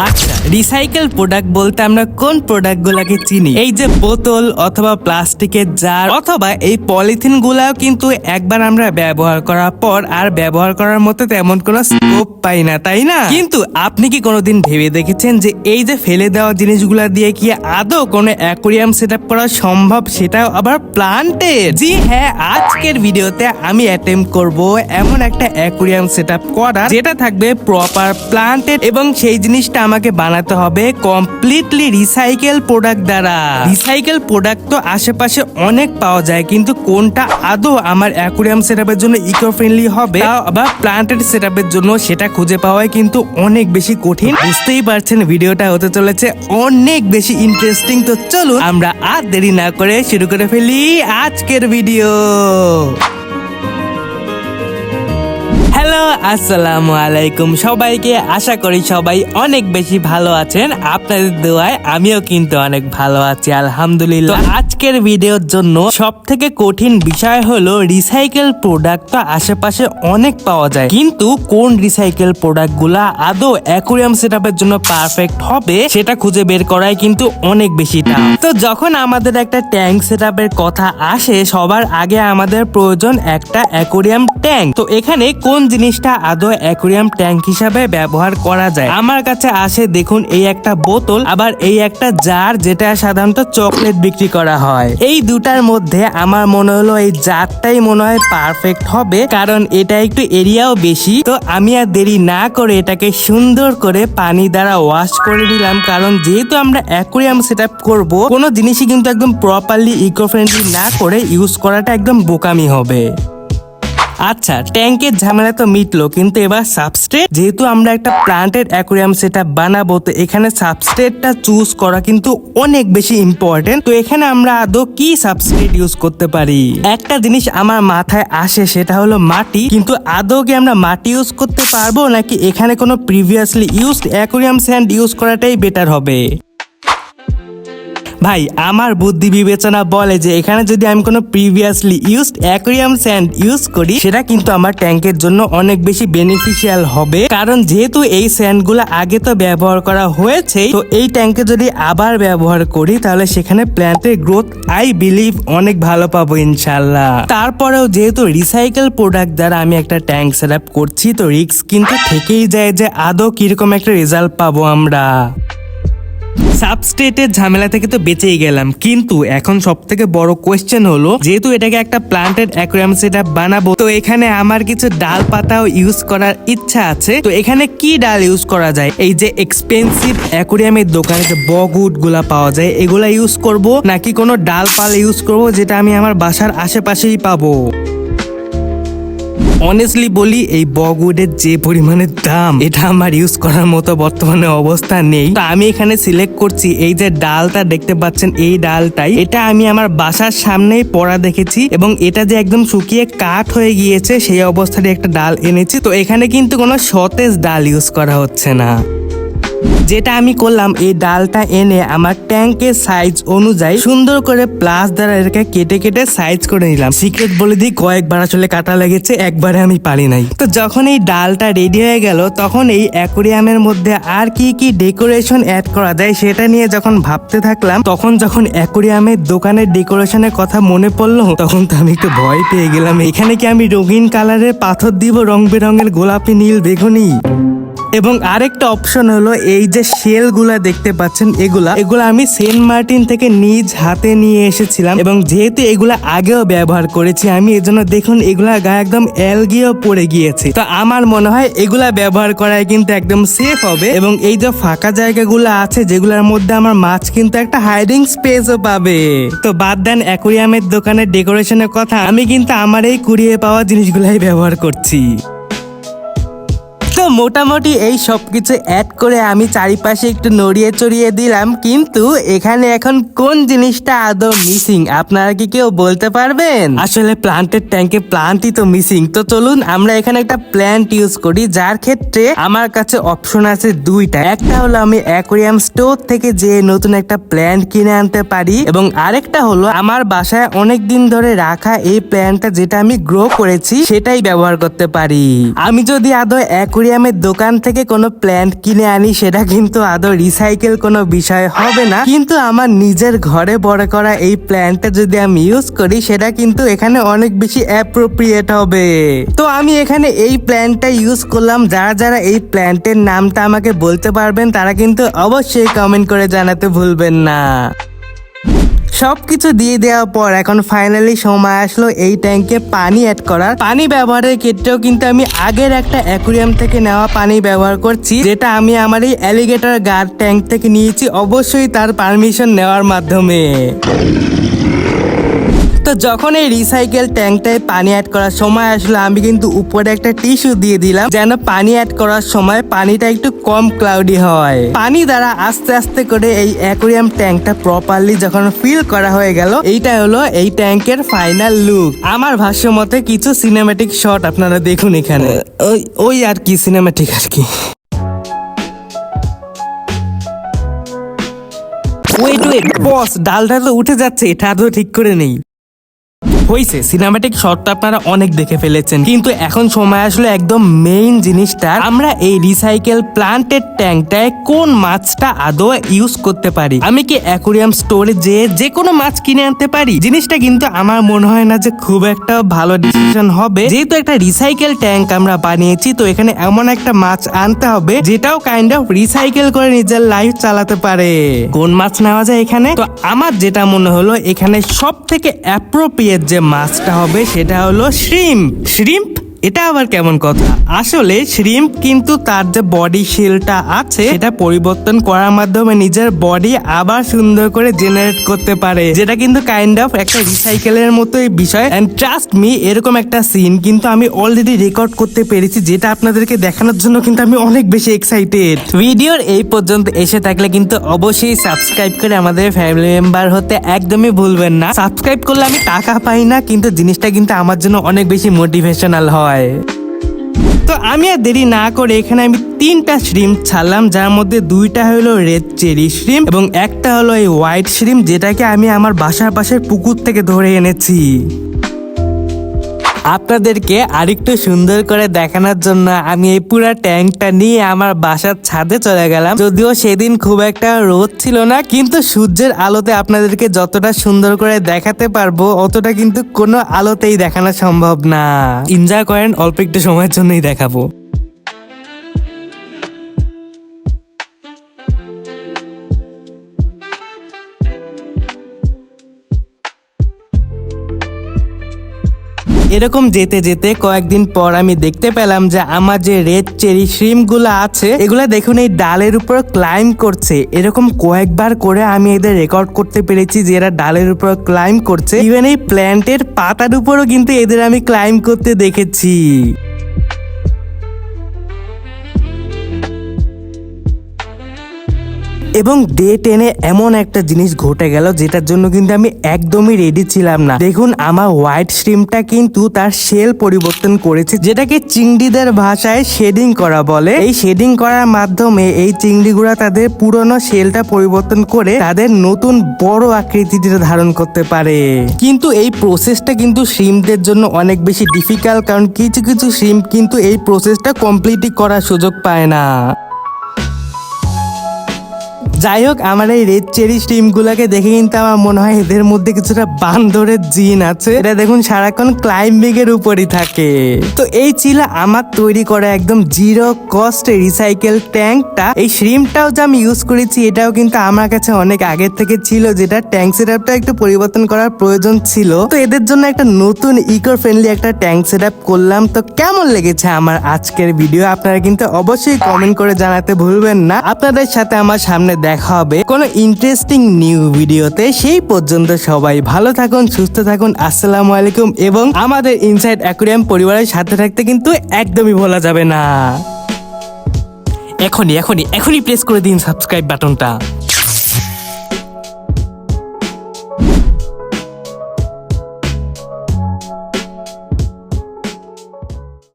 আচ্ছা recycle product বলতে আমরা কোন প্রোডাক্ট গুলাকে চিনি? এই যে বোতল অথবা প্লাস্টিকের জার অথবা এই পলিথিন গুলাও কিন্তু একবার আমরা ব্যবহার করার পর আর ব্যবহার করার মতো তেমন কোনো স্কোপ পাই না, তাই না? কিন্তু আপনি কি কোনোদিন ভেবে দেখেছেন যে এই যে ফেলে দেওয়া জিনিসগুলা দিয়ে কি আদৌ কোনো অ্যাকোরিয়াম সেট করা সম্ভব? সেটাও আবার প্লান্টের জি হ্যাঁ আজকের ভিডিওতে আমি অ্যাটেম্প করব এমন একটা অ্যাকোরিয়াম সেট করা যেটা থাকবে প্রপার প্লান্টেড এবং সেই জিনিসটা আমাকে বানাতে হবে কমপ্লিটলি রিসাইকেল প্রোডাক্ট দ্বারা। রিসাইকেল প্রোডাক্ট তো আশেপাশে অনেক পাওয়া যায়, কিন্তু কোনটা আদৌ আমার অ্যাকোরিয়াম সেটআপের জন্য ইকো ফ্রেন্ডলি হবে আবার প্লান্টেড সেটআপের জন্য সেটা খুঁজে পাওয়াই কিন্তু অনেক বেশি কঠিন। বুঝতেই পারছেন, ভিডিওটা হতে চলেছে অনেক বেশি ইন্টারেস্টিং তো চলুন, আমরা আর দেরি না করে শুরু করে ফেলি আজকের ভিডিও হ্যালো, আসসালামু আলাইকুম। সবাইকে আশা করি সবাই অনেক বেশি ভালো আছেন। আপনাদের দোয়ায় আমিও কিন্তু অনেক ভালো আছি, আলহামদুলিল্লাহ। আজকের ভিডিওর জন্য সব থেকে কঠিন বিষয় হলো রিসাইকেল প্রোডাক্ট তো আশেপাশে অনেক পাওয়া যায়। কিন্তু কোন রিসাইকেল প্রোডাক্টগুলা আদৌ অ্যাকুরিয়াম সেটআপের জন্য পারফেক্ট হবে, সেটা খুঁজে বের করাই কিন্তু অনেক বেশি টাফ তো যখন আমাদের একটা ট্যাঙ্ক সেটআপের কথা আসে, সবার আগে আমাদের প্রয়োজন একটা অ্যাকুরিয়াম ট্যাঙ্ক তো এখানে কোন জিনিসটা আদৌ অ্যাকুরিয়াম ট্যাঙ্ক হিসাবে ব্যবহার করা যায়? আমার কাছে আসে, দেখুন, এই একটা বোতল, আবার এই একটা জার, যেটা সাধারণত চকলেট বিক্রি করা হয়। এই দুটার মধ্যে আমার মনে হলো এই জারটাই মনে হয় পারফেক্ট হবে, কারণ এটা একটু এরিয়াও বেশি। তো আমি আর দেরি না করে এটাকে সুন্দর করে পানি দ্বারা ওয়াশ করে নিলাম, কারণ যেহেতু আমরা অ্যাকুরিয়াম সেট আপ করব, কোনো জিনিসই কিন্তু একদম প্রপারলি ইকো ফ্রেন্ডলি না করে ইউজ করাটা একদম বোকামি হবে। আচ্ছা ট্যাঙ্কের ঝামেলা তো মিটলো, কিন্তু এবার সাবস্ট্রেট যেহেতু আমরা একটা প্লান্টেড অ্যাকুরিয়াম সেটা বানাবো, তো এখানে সাবস্ট্রেটটা চুজ করা কিন্তু অনেক বেশি ইম্পর্টেন্ট তো এখানে আমরা আদৌ কি সাবস্ট্রেট ইউজ করতে পারি? একটা জিনিস আমার মাথায় আসে, সেটা হলো মাটি। কিন্তু আদৌ কি আমরা মাটি ইউজ করতে পারব, নাকি এখানে কোনো previously used aquarium sand use করাটাই বেটার হবে? ভাই, আমার বুদ্ধি বিবেচনা বলে যে এখানে যদি আমি কোনো previously used aquarium sand use করি, সেটা কিন্তু আমার ট্যাঙ্কের জন্য অনেক বেশি বেনিফিশিয়াল হবে। কারণ যেহেতু এই স্যান্ডগুলো আগে তো ব্যবহার করা হয়েছে তো এই ট্যাঙ্কে যদি আবার ব্যবহার করি, তাহলে সেখানে প্ল্যান্টের গ্রোথ আই বিলিভ অনেক ভালো পাবো ইনশাল্লাহ। তারপরেও যেহেতু রিসাইকেল প্রোডাক্ট দ্বারা আমি একটা ট্যাঙ্ক সেট করছি, তো রিস্ক কিন্তু থেকেই যায় যে আদৌ কীরকম একটা রেজাল্ট পাবো আমরা। সাবস্টেটের ঝামেলা থেকে তো বেঁচেই গেলাম। কিন্তু এখন সব থেকে বড় কোয়েশ্চেন হলো, যেহেতু এটাকে একটা প্লান্টেড অ্যাকুরিয়াম সেট বানাবো, তো এখানে আমার কিছু ডাল পাতাও ইউজ করার ইচ্ছা আছে। তো এখানে কি ডাল ইউজ করা যায়? এই যে এক্সপেন্সিভ অ্যাকুরিয়ামের দোকানে যে বগুডগুলা পাওয়া যায়, এগুলা ইউজ করব, নাকি কোনো ডাল পাল ইউজ করব, যেটা আমি আমার বাসার আশেপাশেই পাবো? অনেস্টলি বলি, এই বগউডের যে পরিমাণে দাম, এটা আমার ইউজ করার মতো বর্তমানে অবস্থা নেই। তো আমি এখানে সিলেক্ট করছি, এই যে ডালটা দেখতে পাচ্ছেন, এই ডালটাই। এটা আমি আমার বাসার সামনেই পড়া দেখেছি এবং এটা যে একদম শুকিয়ে কাঠ হয়ে গিয়েছে, সেই অবস্থায় একটা ডাল এনেছি। তো এখানে কিন্তু কোনো সতেজ ডাল ইউজ করা হচ্ছে না। যেটা আমি করলাম, এই ডালটা এনে আমার ট্যাঙ্কের সাইজ অনুযায়ী সুন্দর করে প্লাস দ্বারা এটাকে কেটে কেটে সাইজ করে নিলাম। সিক্রেট বলে দিই, কয়েকবার আসলে কাটা লেগেছে, একবারে আমি পারি নাই। তো যখন এই ডালটা রেডি হয়ে গেল, তখন এই অ্যাকোরিয়ামের মধ্যে আর কি কি ডেকোরেশন অ্যাড করা যায় সেটা নিয়ে যখন ভাবতে থাকলাম, তখন যখন অ্যাকুরিয়ামের দোকানের ডেকোরেশনের কথা মনে পড়ল, তখন তো আমি একটু ভয় পেয়ে গেলাম। এখানে কি আমি রঙিন কালারের পাথর দিব, রং বেরঙের গোলাপি, নীল বেগুনি? এবং আরেকটা অপশন হলো এই যে শেলগুলা দেখতে পাচ্ছেন, এগুলা। এগুলা আমি সেন্ট মার্টিন থেকে নিজ হাতে নিয়ে এসেছিলাম এবং যেহেতু এগুলা আগেও ব্যবহার করেছি, আমি এজন্য দেখুন এগুলা গায়ে একদম অ্যালগিও পড়ে গিয়েছে। তো আমার মনে হয় এগুলা ব্যবহার করায় কিন্তু একদম সেফ হবে এবং এই যে ফাঁকা জায়গাগুলো আছে, যেগুলোর মধ্যে আমার মাছ কিন্তু একটা হাইডিং স্পেসও পাবে। তো বাদ দেন অ্যাকুরিয়ামের দোকানের ডেকোরেশনের কথা, আমি কিন্তু আমার এই কুড়িয়ে পাওয়া জিনিসগুলাই ব্যবহার করছি। তো মোটামুটি এই সব কিছু অ্যাড করে আমি চারিপাশে একটু নড়িয়ে চড়িয়ে দিলাম, কিন্তু এখানে এখন কোন জিনিসটা আদৌ মিসিং আপনারা কি কেউ বলতে পারবেন? আসলে প্লান্টের ট্যাঙ্কে প্লান্টই তো মিসিং তো চলুন, আমরা এখানে একটা প্ল্যান্ট ইউজ করি, যার ক্ষেত্রে আমার কাছে অপশন আছে দুইটা। একটা হলো আমি অ্যাকোরিয়াম স্টোর থেকে যে নতুন একটা প্ল্যান্ট কিনে আনতে পারি, এবং আরেকটা হলো আমার বাসায় অনেক দিন ধরে রাখা এই প্ল্যান্টটা যেটা আমি গ্রো করেছি, সেটাই ব্যবহার করতে পারি। আমি যদি আদৌ অ্যাকোরিয়াম অ্যাকুরিয়ামের দোকান থেকে কোনো প্ল্যান্ট কিনে আনি, সেটা কিন্তু আদৌ রিসাইকেল কোনো বিষয় হবে না। কিন্তু আমার নিজের ঘরে বড় করা এই প্ল্যান্টটা যদি আমি ইউজ করি, সেটা কিন্তু এখানে অনেক বেশি অ্যাপ্রোপ্রিয়েট হবে। তো আমি এখানে এই প্ল্যান্টটা ইউজ করলাম। যারা যারা এই প্ল্যান্টের নামটা আমাকে বলতে পারবেন, তারা কিন্তু অবশ্যই কমেন্ট করে জানাতে ভুলবেন না। সবকিছু দিয়ে দেওয়ার পর এখন ফাইনালি সময় আসলো এই ট্যাঙ্কে পানি অ্যাড করার। পানি ব্যবহারের ক্ষেত্রেও কিন্তু আমি আগের একটা অ্যাকুরিয়াম থেকে নেওয়া পানি ব্যবহার করছি, যেটা আমি আমার এই অ্যালিগেটার গার্ড ট্যাঙ্ক থেকে নিয়েছি। অবশ্যই তার পারমিশন নেওয়ার মাধ্যমে। যখন এই রিসাইকেল ট্যাঙ্কটায় পানি অ্যাড করার সময় আসলো আমি কিন্তু উপরে একটা টিস্যু দিয়ে দিলাম যেন পানি অ্যাড করার সময় পানিটা একটু কম ক্লাউডি হয়। পানি দ্বারা আস্তে আস্তে করে এই অ্যাকোরিয়াম ট্যাঙ্কটা প্রপারলি যখন ফিল করা হয়ে গেল এইটা হলো এই ট্যাঙ্কের ফাইনাল লুক আমার ভাষ্য মতে কিছু সিনেমেটিক শট আপনারা দেখুন এখানে। ওই ওই আর কি সিনেমেটিক আর কি। ওয়েট ওয়েট বস ডালটা তো উঠে যাচ্ছে এটা তো ঠিক করে নেই। হয়েছে সিনেমাটিক শট আপনারা অনেক দেখে ফেলেছেন। কিন্তু এখন সময় আসলে একদম মেইন জিনিসটা, আমরা এই রিসাইকেল প্লান্টের ট্যাঙ্কটায় কোন মাছটা আদৌ ইউজ করতে পারি? আমি কি অ্যাকুরিয়াম স্টোরে যে যে কোনো মাছ কিনে আনতে পারি? জিনিসটা কিন্তু আমার মনে হয় না যে খুব একটা ভালো ডিসিশন হবে। যেহেতু একটা রিসাইকেল ট্যাঙ্ক আমরা বানিয়েছি, তো এখানে এমন একটা মাছ আনতে হবে, যেটাও কাইন্ড অফ রিসাইকেল করে নিজের লাইফ চালাতে পারে। কোন মাছ নেওয়া যায় এখানে? তো আমার যেটা মনে হলো, এখানে সব থেকে অ্যাপ্রোপ্রিয়েট যে মাছটা হবে সেটা হলো শ্রিম্প শ্রিম্প এটা আবার কেমন কথা? আসলে শ্রিম্প কিন্তু তার যে বডি শিলটা আছে, সেটা পরিবর্তন করার মাধ্যমে নিজের বডি আবার সুন্দর করে জেনারেট করতে পারে। যেটা কিন্তু কাইন্ড অফ একটা রিসাইকেলের মতোই বিষয়। অ্যান্ড ট্রাস্ট মি এরকম একটা সিন কিন্তু আমি অলরেডি রেকর্ড করতে পেরেছি, যেটা আপনাদেরকে দেখানোর জন্য কিন্তু আমি অনেক বেশি এক্সাইটেড ভিডিওর এই পর্যন্ত এসে থাকলে কিন্তু অবশ্যই সাবস্ক্রাইব করে আমাদের ফ্যামিলি মেম্বার হতে একদমই ভুলবেন না। সাবস্ক্রাইব করলে আমি টাকা পাই না, কিন্তু জিনিসটা কিন্তু আমার জন্য অনেক বেশি মোটিভেশনাল হয়। তো আমি আর দেরি না করে এখানে আমি তিনটা শ্রিম ছাড়লাম, যার মধ্যে দুইটা হলো রেড চেরি শ্রিম এবং একটা হলো এই হোয়াইট শ্রিম যেটাকে আমি আমার বাসার পাশের পুকুর থেকে ধরে এনেছি। আপনাদেরকে আরেকটু সুন্দর করে দেখানোর জন্য আমি এই পুরো ট্যাঙ্কটা নিয়ে আমার বাসার ছাদে চলে গেলাম। যদিও সেদিন খুব একটা রোদ ছিল না, কিন্তু সূর্যের আলোতে আপনাদেরকে যতটা সুন্দর করে দেখাতে পারব, অতটা কিন্তু কোনো আলোতেই দেখানো সম্ভব না। এনজয় করেন, অল্প একটু সময়ের জন্যই দেখাবো। এরকম যেতে যেতে কয়েকদিন পর আমি দেখতে পেলাম যে আমার যে রেড চেরি শ্রিমগুলো আছে, এগুলো দেখুন এই ডালের উপর ক্লাইম করছে। এরকম কয়েকবার করে আমি এদের রেকর্ড করতে পেরেছি যে এরা ডালের উপর ক্লাইম করছে। ইভেন এই প্ল্যান্টের পাতার উপরও কিন্তু এদের আমি ক্লাইম করতে দেখেছি। এবং ডে টেনে এমন একটা জিনিস ঘটে গেল যেটার জন্য কিন্তু আমি একদমই রেডি ছিলাম না। দেখুন, আমার হোয়াইট স্ট্রিমটা কিন্তু তার শেল পরিবর্তন করেছে, যেটাকে চিংড়িদের ভাষায় শেডিং করা বলে। এই শেডিং করার মাধ্যমে এই চিংড়িগুলা তাদের পুরনো শেলটা পরিবর্তন করে তাদের নতুন বড় আকৃতিটা ধারণ করতে পারে। কিন্তু এই প্রসেসটা কিন্তু শ্রিমদের জন্য অনেক বেশি ডিফিকাল্ট কারণ কিছু কিছু শ্রিম কিন্তু এই প্রসেসটা কমপ্লিটই করার সুযোগ পায় না। যাই হোক আমার এই রেড চেরি স্টিম গুলাকে দেখে কিন্তু আমার মনে হয় এদের মধ্যে কিছুটা বান্দরের জিন আছে। এটা দেখুন, সারাক্ষণ ক্লাইম্বিং এর উপরই থাকে। তো এই ছিল আমার তৈরি করা একদম জিরো কস্ট রিসাইকেল ট্যাঙ্কটা এই শ্রিমটাও যে আমি ইউজ করেছি, এটাও কিন্তু আমার কাছে অনেক আগের থেকে ছিল, যেটা ট্যাঙ্ক সেটআপটা একটু পরিবর্তন করার প্রয়োজন ছিল। তো এদের জন্য একটা নতুন ইকো ফ্রেন্ডলি একটা ট্যাঙ্ক সেটআপ করলাম। তো কেমন লেগেছে আমার আজকের ভিডিও আপনারা কিন্তু অবশ্যই কমেন্ট করে জানাতে ভুলবেন না। আপনাদের সাথে আমার সামনে দেখা হবে। কোনো ইন্টারেস্টিং নিউ ভিডিওতে সেই পর্যন্ত সবাই ভালো থাকুন, সুস্থ থাকুন, আসসালামু আলাইকুম এবং আমাদের ইনসাইড অ্যাকুরিয়াম পরিবারের সাথে থাকতে কিন্তু একদমই ভোলা যাবে না। এখনই এখনই এখনই প্রেস করে দিন সাবস্ক্রাইব বাটনটা